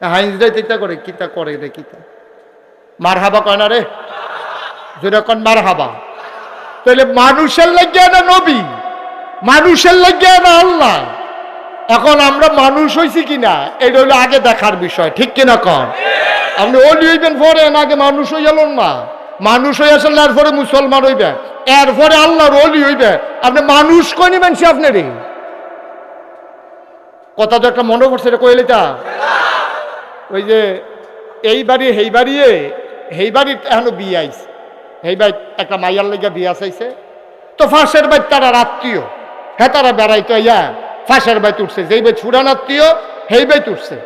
হাইন্সরাই চিন্তা করে, কিতা করে রে কিতা? মার হাবা কয় না রে? যেরকম মার হাবা তাহলে মানুষের লাগিয়া না নবী? মানুষের লাগিয়া না আল্লাহ? এখন আমরা মানুষ হয়েছি কিনা? এটা হলো আগে দেখার বিষয়, ঠিক কিনা কন? আপনি ওলি হইবেন পরে, না আগে মানুষ হয়ে গেলেন না? মানুষ হয়ে আসলে এরপরে মুসলমান হইবে। এরপরে আল্লাহর অলি হইবে। আপনি মানুষ কই নিবেন সে আপনারই? কথা তো একটা মনে করছে এটা কইলে তা? ওই যে, এই বাড়ি, সেই বাড়িয়ে, সেই বাড়ির এখনও বিয়ে আইছে। সেই বাড়ি একটা মাইয়ার লেগে বিয়ে আসাইছে তো ফাঁসের বাড়ি তারা আত্মীয়। হ্যাঁ তারা বেড়াইতো ইয়া ফাঁসের বাড়ি উঠছে। যেই বাই ছুড়ান আত্মীয় হেই বাই উঠছে।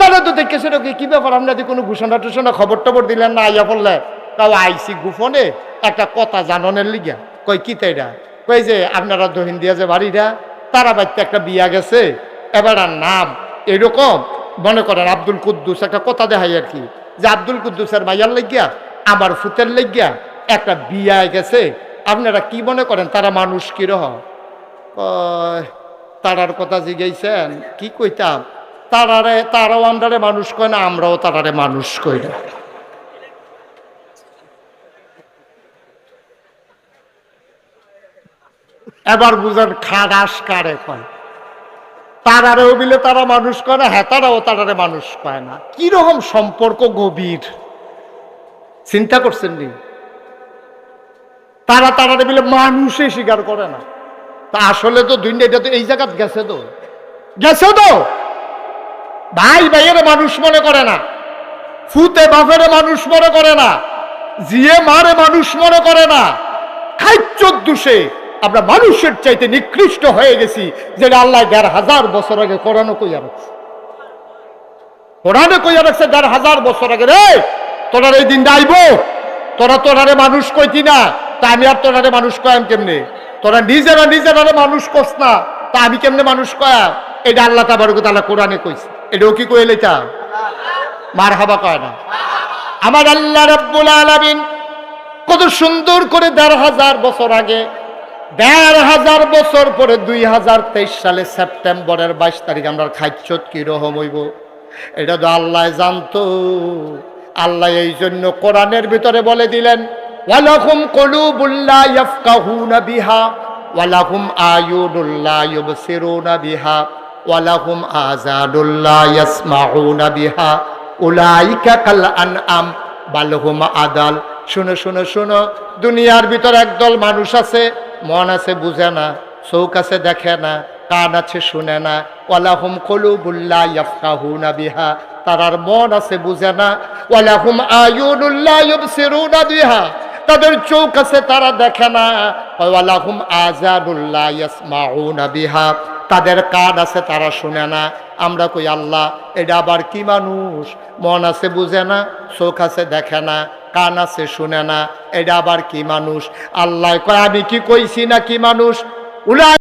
তারা তো দেখে সেটা কি ব্যাপার? আপনাদের কোনো ঘোষণা টোষণা খবর টবর দিলেন না, আইয়া পড়লে। তাও আইসি গুফনে একটা কথা জাননের লিগা। কই, কি তাইরা কই যে, আপনারা দহিন দিয়া যে বাড়িটা, তারা বাড়িতে একটা বিয়া গেছে। এবার নাম এরকম মনে করেন আব্দুল কুদ্দুস, একটা কথা দেখাই আর কি, যে আব্দুল কুদ্দুসের মাইয়ার লেগিয়া, আমার ফুতের লেগিয়া একটা বিয়া গেছে। আপনারা কি মনে করেন, তারা মানুষ কিরহ তারার কথা জিগাইছেন কি কইতাম? তারারে, তারাও আমরারে মানুষ কয় না, আমরাও তারারে মানুষ কই না। এবার বুঝেন খাদাস কারে কয়? তারারেও বিলে তারা মানুষ কয় না হ্যাঁ তারাও তারারে মানুষ কয় না। কীরকম সম্পর্ক গভীর? চিন্তা করছেন নি? তারা তারারে বিলে মানুষে স্বীকার করে না। তা আসলে তো দুইটা, এটা তো এই জায়গাত গেছে তো। গেছে তো? ভাই ভাইয়ের মানুষ মনে করে না। ফুতে বাপের মানুষ মনে করে না। জিয়ে মারে মানুষ মনে করে না। খাইচ্য দোষে। আমরা মানুষের চাইতে নিকৃষ্ট হয়ে গেছি যেটা আল্লাহ দেড় হাজার বছর আগে কোরআনও কইয়া রাখছে। কোরআনে কইয়া রাখছে দেড় হাজার বছর আগে রে তোরা এই দিন আইব? তোরা তোরারে মানুষ কইতি না, তা আমি আর তোরারে মানুষ কয়াম কেমনে? তোরা নিজেরা নিজেরা মানুষ কস না, তা আমি কেমনে মানুষ কয়া? এটা আল্লাহ তাবার তালা কোরআনে কইছে। এটাও কি কইলে তা মার হাবা কয় না। আমার আল্লাহ রব্বুল আলামিন কত সুন্দর করে দেড় হাজার বছর আগে দেড় হাজার বছর পরে দুই হাজার তেইশ সালে সেপ্টেম্বরের বাইশ তারিখ আমরা খাইচ্ছত কি রকম হইব? এটা তো আল্লাহ জানতো। আল্লাহ এই জন্য কোরআনের ভিতরে বলে দিলেন ওয়ালাকুম কলুবুল্লাহ ইয়াফকাহুনা বিহা ওয়ালাকুম আয়ুনুল্লাহ ইউবসিরুনা বিহা ওয়ালাকুম আযানুল্লাহ ইয়াসমাউনা বিহা, উলাইকা কাল আনআম বালহুম আদাল। শুনো শুনো শুনো, দুনিয়ার ভিতর একদল মানুষ আছে মন আছে বুঝে না চৌক আছে দেখে না, কান আছে শুনে না। ওয়ালাহুম কলুবুল্লাহ ইয়াফকাহুনা বিহা। তারার মন আছে বুঝে না, ওয়ালাহুম আয়ুনুল্লাহ ইউবসিরুনা বিহা। তাদের চোখ আছে তারা দেখে না, ওয়ালাহুম তাদের কান আছে তারা শুনে না। আমরা কই, আল্লাহ, এটা আবার কি মানুষ? মন আছে বুঝে না, চোখ আছে দেখে না। কান আছে, শুনে না। এটা আবার কি মানুষ? আল্লাহ কয়, আমি কি কইছি না কি মানুষ? উলা